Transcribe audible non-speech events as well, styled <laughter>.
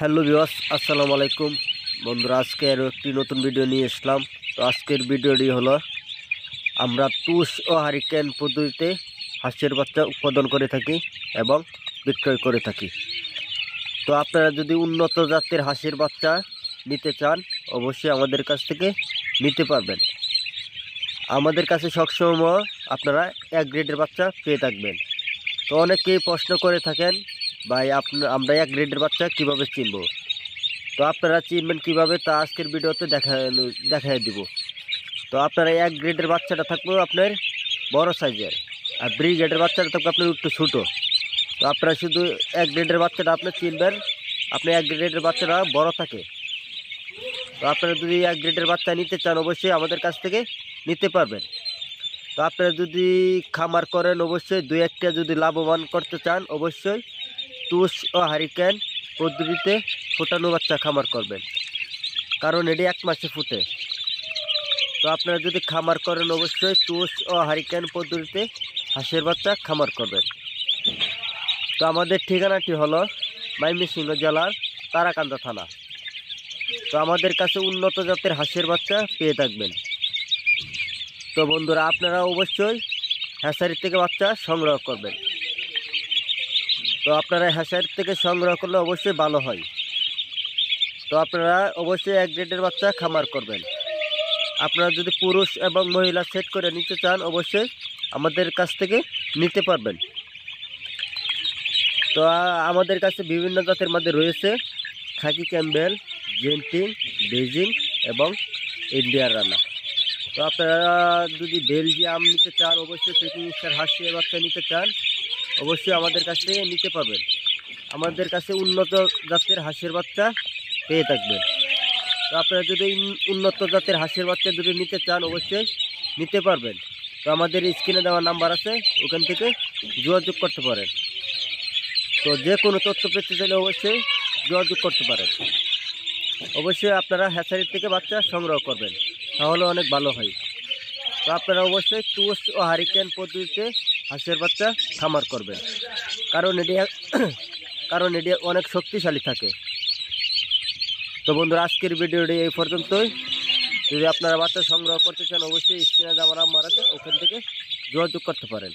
Hello বিওয়াস আসসালামু আলাইকুম। বন্ধুরা, আজকে আরও একটি নতুন ভিডিও নিয়ে আসলাম তো আজকের ভিডিওটি হলো, আমরা তুষ ও হারিকেন পদ্ধতিতে হাঁসের বাচ্চা উৎপাদন করে থাকি এবং বিক্রয় করে থাকি। তো আপনারা যদি উন্নত জাতের হাঁসের বাচ্চা নিতে চান, অবশ্যই আমাদের কাছ থেকে নিতে পারবেন। আমাদের কাছে সবসময় আপনারা এক গ্রেডের বাচ্চা পেয়ে থাকবেন। তো অনেকেই প্রশ্ন করে থাকেন ভাই আপনার আমরা এক গ্রেডের বাচ্চা কীভাবে চিনব? তো আপনারা চিনবেন কীভাবে, তা আজকের ভিডিওতে দেখা দেখাই দিব। তো আপনারা এক গ্রেডের বাচ্চাটা থাকবে আপনার বড় সাইজের, আর ব্রি গ্রেডের বাচ্চাটা থাকবে আপনার একটু ছোটো। তো আপনারা শুধু এক গ্রেডের বাচ্চাটা আপনি চিনবেন, আপনি এক গ্রেডের বাচ্চাটা বড় থাকে। তো আপনারা যদি এক গ্রেডের বাচ্চা নিতে চান, অবশ্যই আমাদের কাছ থেকে নিতে পারবেন। তো আপনারা যদি খামার করেন, অবশ্যই দুই একটা যদি লাভবান করতে চান, অবশ্যই তুষ ও হারিকেন পদ্ধতিতে ফোটানো বাচ্চা খামার করবেন। কারণ এটি এক মাসে ফুটে। তো আপনারা যদি খামার করেন, অবশ্যই তুষ ও হারিকেন পদ্ধতিতে হাঁসের বাচ্চা খামার করবেন। তো আমাদের ঠিকানাটি হলো ময়মনসিংহ জেলার তারাকান্দা থানা। তো আমাদের কাছে উন্নত জাতের হাঁসের বাচ্চা পেয়ে থাকবেন। তো বন্ধুরা, আপনারা অবশ্যই হ্যাসারি থেকে বাচ্চা সংগ্রহ করবেন। তো আপনারা হ্যাসারি থেকে সংগ্রহ করলে অবশ্যই ভালো হয়। তো আপনারা অবশ্যই এক গ্রেডের বাচ্চা খামার করবেন। আপনারা যদি পুরুষ এবং মহিলা সেট করে নিতে চান, অবশ্যই আমাদের কাছ থেকে নিতে পারবেন। তো আমাদের কাছে বিভিন্ন জাতের মধ্যে রয়েছে। খাকি ক্যাম্বেল, জেন্টিং, বেজিং এবং ইন্ডিয়ার রানা। তো আপনারা যদি বেলজিয়াম নিতে চান, অবশ্যই পেকিং স্টার হাসি বাচ্চা নিতে চান। অবশ্যই আমাদের কাছ থেকে নিতে পারবেন। আমাদের কাছে উন্নত জাতের হাঁসের বাচ্চা পেয়ে থাকবেন। তো আপনারা যদি উন্নত জাতের হাঁসের বাচ্চা যদি নিতে চান, অবশ্যই নিতে পারবেন। তো আমাদের স্ক্রিনে দেওয়া নাম্বার আছে, ওখান থেকে যোগাযোগ করতে পারেন। তো যে কোনো তথ্য পেতে চাইলে অবশ্যই যোগাযোগ করতে পারেন। অবশ্যই আপনারা হ্যাচারি থেকে বাচ্চা সংগ্রহ করবেন, তাহলে অনেক ভালো হয়। তো আপনারা অবশ্যই টুস ও হারিকেন পদ্ধতিতে হাঁসের বাচ্চা খামার করবেন কারণ এটি হ্যাঁ, <coughs> কারণ এটি অনেক শক্তিশালী থাকে। তো বন্ধুরা, আজকের ভিডিওটি এই পর্যন্তই। যদি আপনারা বাচ্চা সংগ্রহ করতে চান, অবশ্যই স্ক্রিনে যাওয়ার আম্মার আছে, ওখান থেকে যোগাযোগ করতে পারেন।